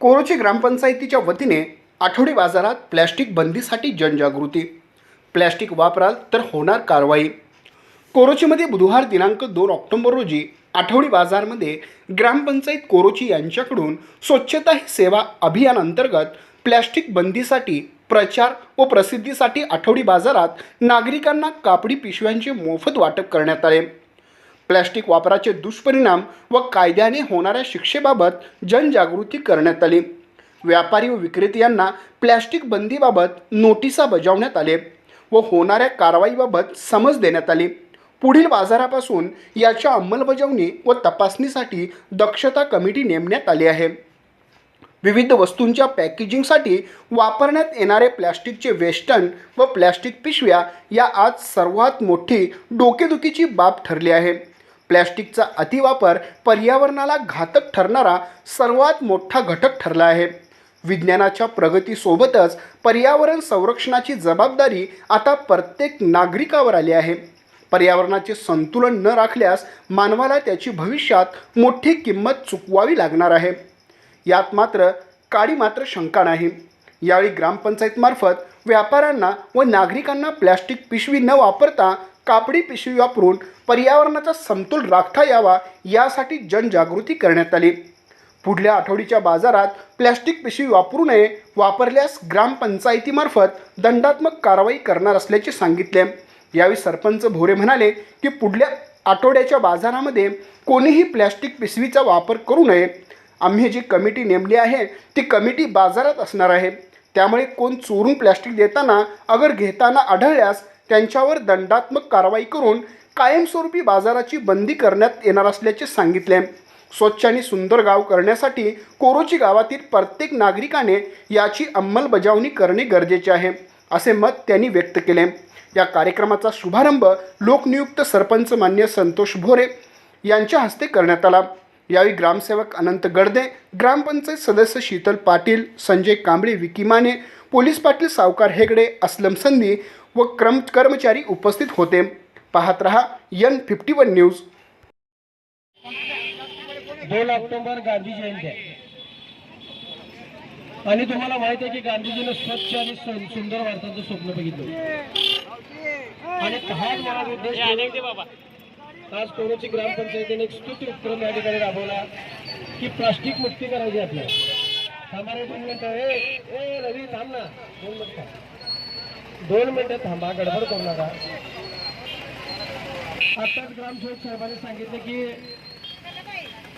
कोरोची ग्रामपंचायतीच्या वतीने आठवडी बाजारात प्लॅस्टिक बंदीसाठी जनजागृती. प्लॅस्टिक वापराल तर होणार कारवाई. कोरोचीमध्ये बुधवार दिनांक दोन ऑक्टोबर रोजी आठवडी बाजारमध्ये ग्रामपंचायत कोरोची यांच्याकडून स्वच्छता ही सेवा अभियान अंतर्गत प्लॅस्टिक बंदीसाठी प्रचार व प्रसिद्धीसाठी आठवडी बाजारात नागरिकांना कापडी पिशव्यांचे मोफत वाटप करण्यात आले. प्लॅस्टिक वापराचे दुष्परिणाम व कायद्याने होणाऱ्या शिक्षेबाबत जनजागृती करण्यात आली. व्यापारी व विक्रेते यांना प्लॅस्टिक बंदीबाबत नोटिसा बजावण्यात आले व होणाऱ्या कारवाईबाबत समज देण्यात आली. पुढील बाजारापासून याच्या अंमलबजावणी व तपासणीसाठी दक्षता कमिटी नेमण्यात आली आहे. विविध वस्तूंच्या पॅकेजिंगसाठी वापरण्यात येणारे प्लॅस्टिकचे वेस्टर्न व प्लॅस्टिक पिशव्या या आज सर्वात मोठी डोकेदुखीची बाब ठरली आहे. प्लॅस्टिकचा अतिवापर पर्यावरणाला घातक ठरणारा सर्वात मोठा घटक ठरला आहे. विज्ञानाच्या प्रगतीसोबतच पर्यावरण संरक्षणाची जबाबदारी आता प्रत्येक नागरिकावर आली आहे. पर्यावरणाचे संतुलन न राखल्यास मानवाला त्याची भविष्यात मोठी किंमत चुकवावी लागणार आहे. यात मात्र काळी मात्र शंका नाही. यावेळी ग्रामपंचायतमार्फत व्यापाऱ्यांना व नागरिकांना प्लॅस्टिक पिशवी न वापरता कापडी पिशवी वापरून पर्यावरणाचा समतोल राखता यावा यासाठी जनजागृती करण्यात आली. पुढल्या आठवडीच्या बाजारात प्लॅस्टिक पिशवी वापरू नये वापरल्यास ग्रामपंचायतीमार्फत दंडात्मक कारवाई करणार असल्याचे सांगितले. यावेळी सरपंच भोरे म्हणाले की पुढल्या आठवड्याच्या बाजारामध्ये कोणीही प्लॅस्टिक पिशवीचा वापर करू नये. आम्ही जी कमिटी नेमली आहे ती कमिटी बाजारात असणार आहे. त्यामुळे कोण चोरून प्लॅस्टिक देताना अगर घेताना आढळल्यास त्यांच्यावर दंडात्मक कारवाई करून कायमस्वरूपी बाजाराची बंदी करण्यात येणार असल्याचे सांगितले. स्वच्छ आणि सुंदर गाव करण्यासाठी कोरोची गावातील प्रत्येक नागरिकाने याची अंमलबजावणी करणे गरजेचे आहे असे मत त्यांनी व्यक्त केले. या कार्यक्रमाचा शुभारंभ लोकनियुक्त सरपंच मान्य संतोष भोरे यांच्या हस्ते करण्यात आला. यावेळी ग्रामसेवक अनंत गडदे ग्रामपंचायत सदस्य शीतल पाटील संजय कांबळे विकी माने पोलीस पाटील सावकार हेगडे अस्लम संधी व क्रम कर्मचारी उपस्थित होते. पाहत रहा यन फिफ्टी वन न्यूज दोन ऑक्टोबर गांधी जयंती आहे. आणि तुम्हाला माहीत आहे की गांधीजीनं स्वच्छ आणि सुंदर भारताचं स्वप्न बघितलं आणि हाच मला उद्देश आज कोरोची ग्रामपंचायतीने एक स्तुती उपक्रम या ठिकाणी राबवला की प्लास्टिक मुक्ती करायची आपल्याला. थांबा दोन मिनटं. ए ए रवी थांब ना. दोन मिनिटं. दोन मिनटं थांबा गडबड करू नका. आताच ग्रामसेवक साहेबांनी सांगितलं की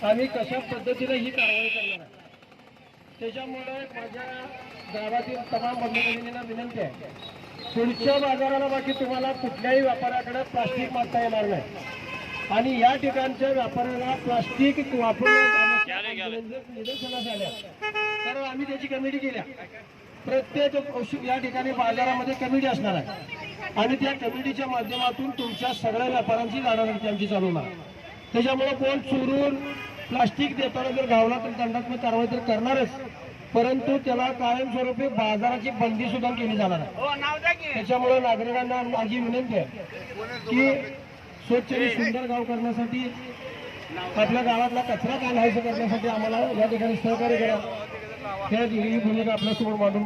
आम्ही कशा पद्धतीने ही कारवाई करणार आहे. त्याच्यामुळे माझ्या गावातील तमाम बंधुभगिनींना विनंती आहे. पुढच्या बाजाराला बाकी तुम्हाला कुठल्याही व्यापाऱ्याकडे प्लास्टिक मागता येणार नाही. आणि या ठिकाणच्या व्यापाऱ्याला प्लास्टिक वापरण्यास निदर्शनास आल्या. तर आम्ही त्याची कमिटी केल्या. प्रत्येक औषध या ठिकाणी बाजारामध्ये कमिटी असणार आहे. आणि त्या कमिटीच्या माध्यमातून तुमच्या सगळ्या व्यापाऱ्यांची जाणवणी आमची चालू होणार. त्याच्यामुळे कोण चोरून प्लास्टिक देताना जर गावला तर दंडात्मक कारवाई तर करणारच. परंतु त्याला कायमस्वरूपी बाजाराची बंदी सुद्धा केली जाणार आहे. त्याच्यामुळे नागरिकांना माझी विनंती आहे की स्वच्छ आणि सुंदर गाव करण्यासाठी आपल्या गावातला कचरा काढायचं करण्यासाठी आम्हाला या ठिकाणी सहकार्य करा. त्या ही भूमिका आपल्यासमोर मांडून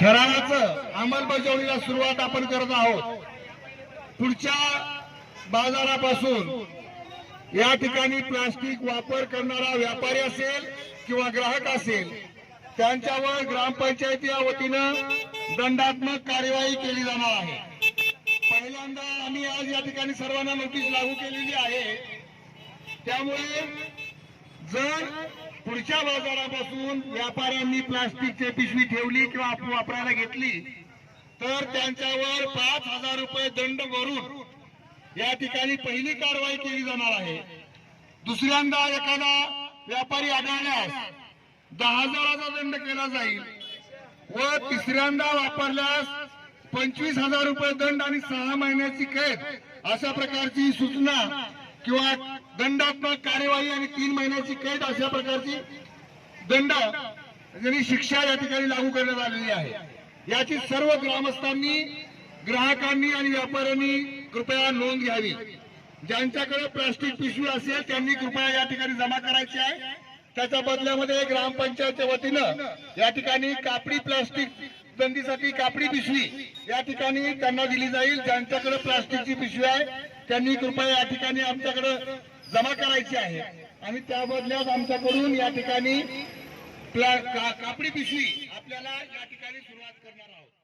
ठरावाचं अंमलबजावणीला सुरुवात आपण करत आहोत. पुढच्या बाजारापासून या ठिकाणी प्लास्टिक वापर करणारा व्यापारी असेल किंवा ग्राहक असेल त्यांच्यावर ग्रामपंचायती या वतीनं दंडात्मक कार्यवाही केली जाणार आहे. आम्ही आज या ठिकाणी सर्वांना नोटीस लागू केलेली आहे. त्यामुळे जर पुढच्या बाजारापासून व्यापाऱ्यांनी प्लास्टिकची पिशवी ठेवली किंवा वापरायला घेतली तर त्यांच्यावर पाच हजार रुपये दंड भरून या ठिकाणी पहिली कारवाई केली जाणार आहे. दुसऱ्यांदा एखादा व्यापारी आढळल्यास दहा हजाराचा दंड केला जाईल व तिसऱ्यांदा वापरल्यास पंचवीस हजार रुपये दंड आणि सहा महिन्याची कैद अशा प्रकारची सूचना किंवा दंडात्मक कार्यवाही आणि तीन महिन्याची कैद अशा प्रकारची दंड आणि शिक्षा या ठिकाणी लागू करण्यात आलेली आहे. याची सर्व ग्रामस्थांनी ग्राहकांनी आणि व्यापाऱ्यांनी कृपया नोंद घ्यावी. ज्यांच्याकडे प्लास्टिक पिशवी असेल त्यांनी कृपया या ठिकाणी जमा करायची आहे. त्याच्या बदल्यामध्ये ग्रामपंचायतच्या वतीनं या ठिकाणी कापडी प्लास्टिक बंदीसाठी कापडी पिशवी या ठिकाणी त्यांना दिली जाईल. ज्यांच्याकडे प्लास्टिकची पिशवी आहे त्यांनी कृपया या ठिकाणी आमच्याकडे जमा करायची आहे. आणि त्या बदल्यात आमच्याकडून या ठिकाणी प्ला- का- कापडी पिशवी आपल्याला या ठिकाणी सुरुवात करणार आहोत.